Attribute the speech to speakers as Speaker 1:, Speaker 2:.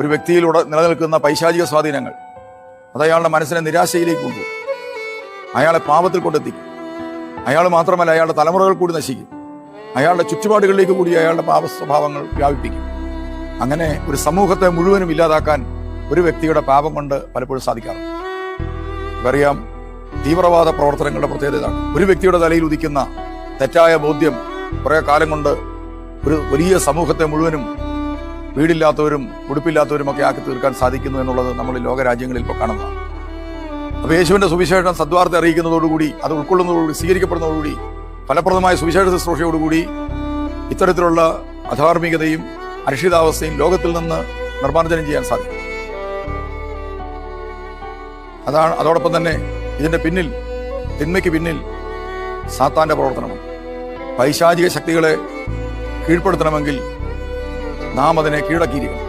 Speaker 1: ഒരു വ്യക്തിയിലൂടെ നിലനിൽക്കുന്ന പൈശാചിക സ്വാധീനങ്ങൾ. അത് അയാളുടെ മനസ്സിനെ നിരാശയിലേക്ക് കൊണ്ടുപോകും. അയാളെ പാപത്തിൽ കൊണ്ടെത്തിക്കും. അയാൾ മാത്രമല്ല അയാളുടെ തലമുറകൾ കൂടി നശിക്കും. അയാളുടെ ചുറ്റുപാടുകളിലേക്ക് കൂടി അയാളുടെ പാപ സ്വഭാവങ്ങൾ വ്യാപിപ്പിക്കും. അങ്ങനെ ഒരു സമൂഹത്തെ മുഴുവനും ഇല്ലാതാക്കാൻ ഒരു വ്യക്തിയുടെ പാപം കൊണ്ട് പലപ്പോഴും സാധിക്കാറുണ്ട്. അറിയാം തീവ്രവാദ പ്രവർത്തനങ്ങളുടെ പ്രത്യേകത ഒരു വ്യക്തിയുടെ തലയിൽ ഉദിക്കുന്ന തെറ്റായ ബോധ്യം കുറേ കാലം കൊണ്ട് ഒരു വലിയ സമൂഹത്തെ മുഴുവനും വീടില്ലാത്തവരും ഉടുപ്പില്ലാത്തവരും ഒക്കെ ആക്കി തീർക്കാൻ സാധിക്കുന്നു എന്നുള്ളത് നമ്മൾ ലോകരാജ്യങ്ങളിൽ ഇപ്പോൾ കാണുന്നതാണ്. അപ്പോൾ യേശുവിന്റെ സുവിശേഷം സദ്വാർത്ത അറിയിക്കുന്നതോടുകൂടി അത് ഉൾക്കൊള്ളുന്നതോടുകൂടി സ്വീകരിക്കപ്പെടുന്നതോടുകൂടി ഫലപ്രദമായ സുവിശേഷ ശുശ്രൂഷയോടുകൂടി ഇത്തരത്തിലുള്ള അധാർമികതയും അരക്ഷിതാവസ്ഥയും ലോകത്തിൽ നിന്ന് നിർമ്മാർജനം ചെയ്യാൻ സാധിക്കും. അതാണ് അതോടൊപ്പം തന്നെ ഇതിന്റെ പിന്നിൽ തിന്മയ്ക്ക് പിന്നിൽ സാത്താന്റെ പ്രവർത്തനമാണ്. പൈശാചിക ശക്തികളെ കീഴ്പ്പെടുത്തണമെങ്കിൽ നാം അതിനെ കീഴടക്കിയിരിക്കണം